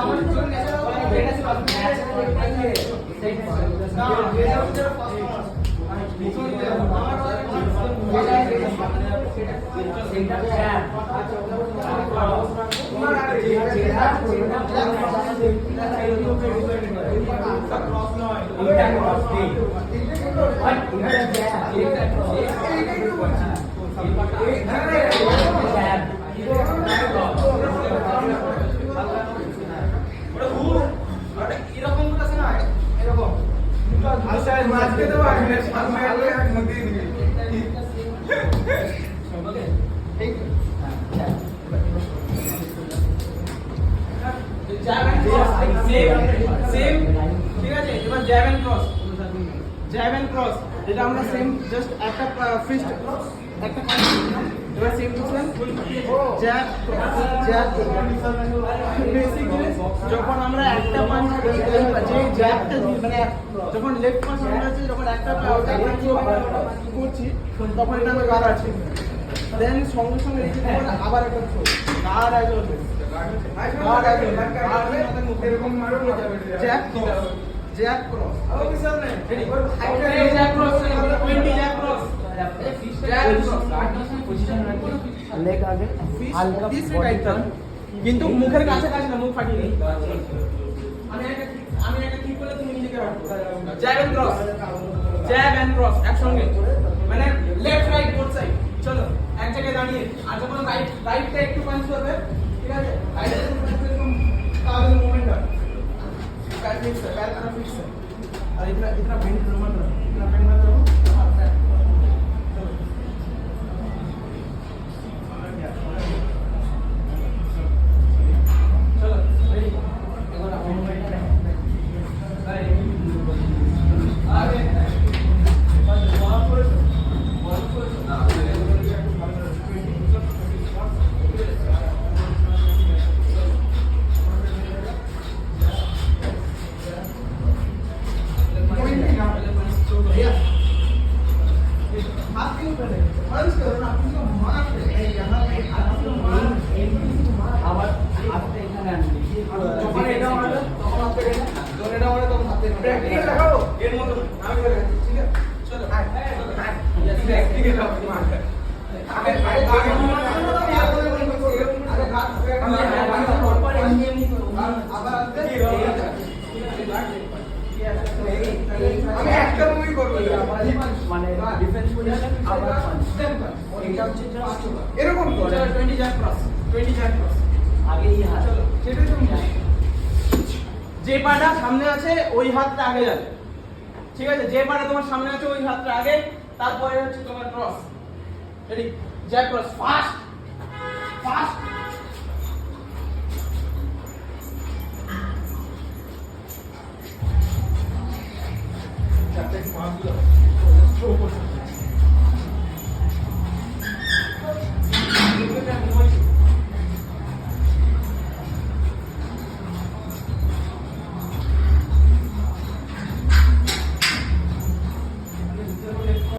আমার জীবন ন্যাচারাল এটা ছিল না এটা হচ্ছে ফার্স্ট এরকম এরকম আচ্ছা মাঝকে তো আসবে সেম সেম ঠিক আছে এবার jab and cross jab and cross যেটা আমরা সেম জাস্ট একটা ফিস্ট একটা এবার same two jab jab basic যখন আমরা একটা পাঞ্চ যে জ্যাবটা মানে যখন লেফট পাঞ্চ আমরা যখন একটা করছি তখন এটা আমার আছে। দেন সঙ্গে সঙ্গে আবার একটা গার্ড আছে গার্ড আছে এরকম মারো jab cross. Jab cross. Okay sir নে jab cross 20 jab cross. Leg আগে হালকা কিন্তু মুখের কাছে কাছে না মুখ ফাটিয়ে নেই। আমি একটা আমি একটা ঠিক করলে তুমি নিজেকে রাখো এন্ড ক্রস এন্ড ক্রস একসঙ্গে। फिक्स है और इतना इतना बेंड मत रहो इतना बेंड मत আগে আগে আগে আবার আমি একটা মুভি করব মানে ডিফেন্স পজিশন আবার পাঞ্চ এটা হচ্ছে জাস্ট এরকম তো 20 জ্যাক ক্রস 20 জ্যাক ক্রস আগে এই হাত। চলো সেটাই তো মুভি যে পাটা সামনে আছে ওই হাতটা আগে যাবে। ঠিক আছে যে পাটা তোমার সামনে আছে ওই হাতটা আগে তারপরে হচ্ছে তোমার cross ready jab cross fast fast